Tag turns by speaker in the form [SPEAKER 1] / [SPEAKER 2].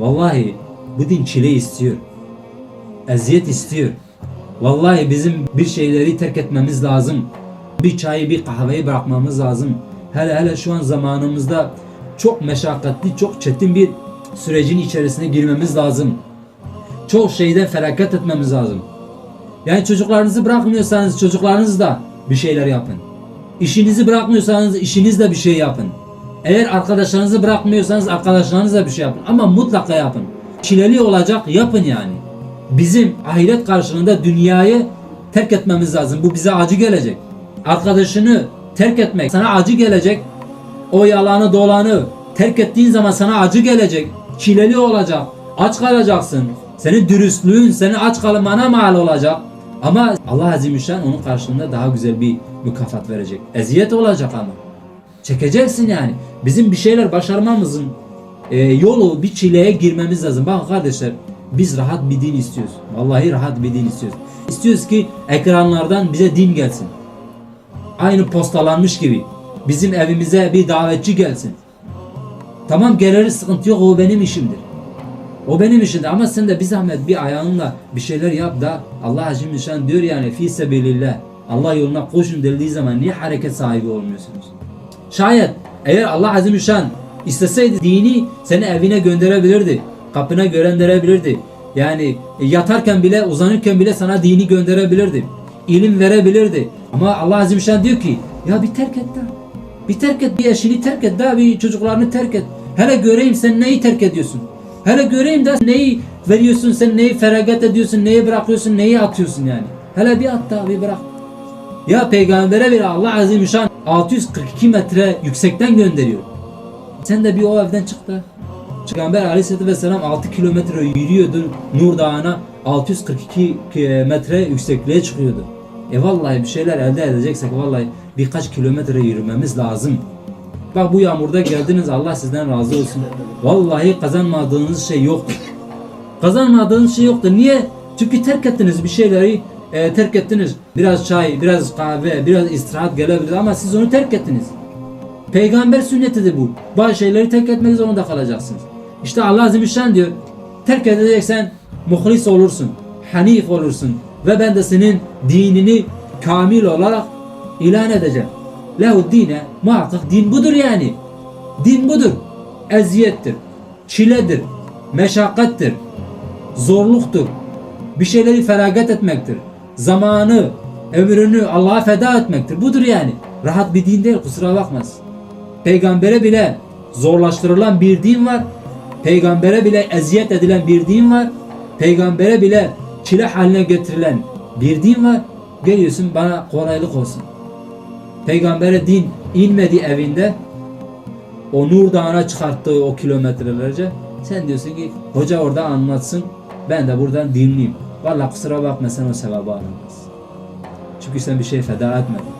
[SPEAKER 1] Vallahi bu din çile istiyor. Eziyet istiyor. Vallahi bizim bir şeyleri terk etmemiz lazım. Bir çayı bir kahveyi bırakmamız lazım. Hele hele şu an zamanımızda çok meşakkatli, çok çetin bir sürecin içerisine girmemiz lazım. Çok şeyden feragat etmemiz lazım. Yani çocuklarınızı bırakmıyorsanız çocuklarınızla bir şeyler yapın. İşinizi bırakmıyorsanız işinizle bir şey yapın. Eğer arkadaşlarınızı bırakmıyorsanız arkadaşlarınızla bir şey yapın. Ama mutlaka yapın. Çileli olacak yapın yani. Bizim ahiret karşılığında dünyayı terk etmemiz lazım. Bu bize acı gelecek. Arkadaşını terk etmek sana acı gelecek. O yalanı dolanı terk ettiğin zaman sana acı gelecek. Çileli olacak. Aç kalacaksın. Senin dürüstlüğün seni aç kalmana mal olacak. Ama Allah Azimüşşan onun karşılığında daha güzel bir mükafat verecek. Eziyet olacak ama. Çekeceksin yani. Bizim bir şeyler başarmamızın e, yolu bir çileye girmemiz lazım. Bakın kardeşler biz rahat bir din istiyoruz. Vallahi rahat bir din istiyoruz. İstiyoruz ki ekranlardan bize din gelsin. Aynı postalanmış gibi. Bizim evimize bir davetçi gelsin. Tamam gelir sıkıntı yok o benim işimdir. O benim işimdir ama sen de bir zahmet bir ayağınla bir şeyler yap da Allah Azim Nişan diyor yani fi sebilillah. Allah yoluna koşun denildiği zaman niye hareket sahibi olmuyorsunuz? Şayet eğer Allah Azim Nişan isteseydi dini seni evine gönderebilirdi. Kapına gönderebilirdi. Yani yatarken bile uzanırken bile sana dini gönderebilirdi. İlim verebilirdi. Ama Allah Azim Nişan diyor ki ya bir terk et daha. Bir terk et, bir eşini terk et, daha bir çocuklarını terk et. Hele göreyim sen neyi terk ediyorsun. Hele göreyim de neyi veriyorsun, sen neyi feragat ediyorsun, neyi bırakıyorsun, neyi atıyorsun yani. Hele bir at daha bir bırak. Ya peygambere bir Allah Azimüşşan 642 metre yüksekten gönderiyor. Sen de bir o evden çık da. Peygamber aleyhisselatü vesselam 6 kilometre yürüyordu Nur Dağı'na 642 metre yüksekliğe çıkıyordu. E vallahi bir şeyler elde edeceksek vallahi birkaç kilometre yürümemiz lazım. Bak bu yağmurda geldiniz Allah sizden razı olsun. Vallahi kazanmadığınız şey yoktur. Kazanmadığınız şey yoktur. Niye? Çünkü terk ettiniz bir şeyleri e, terk ettiniz. Biraz çay, biraz kahve, biraz istirahat gelebilir ama siz onu terk ettiniz. Peygamber sünnetidir bu. Bazı şeyleri terk etmek zorunda kalacaksınız. İşte Allah Azimüşşan diyor. Terk edeceksen muhlis olursun. Hanif olursun. Ve ben de senin dinini kamil olarak ilan edeceğim. Lehu dine muhakkak din budur yani. Din budur. Eziyettir. Çiledir. Meşakkattir. Zorluktur. Bir şeyleri feragat etmektir. Zamanı, ömrünü Allah'a feda etmektir. Budur yani. Rahat bir din değil kusura bakmaz. Peygambere bile zorlaştırılan bir din var. Peygambere bile eziyet edilen bir din var. Peygambere bile çile haline getirilen bir din var. Geliyorsun bana kolaylık olsun. Peygambere din inmedi evinde. O Nur Dağı'na çıkarttığı o kilometrelerce. Sen diyorsun ki hoca orada anlatsın. Ben de buradan dinleyeyim. Vallahi kusura bakma sen o sevabı alamazsın. Çünkü sen bir şey feda etmedin.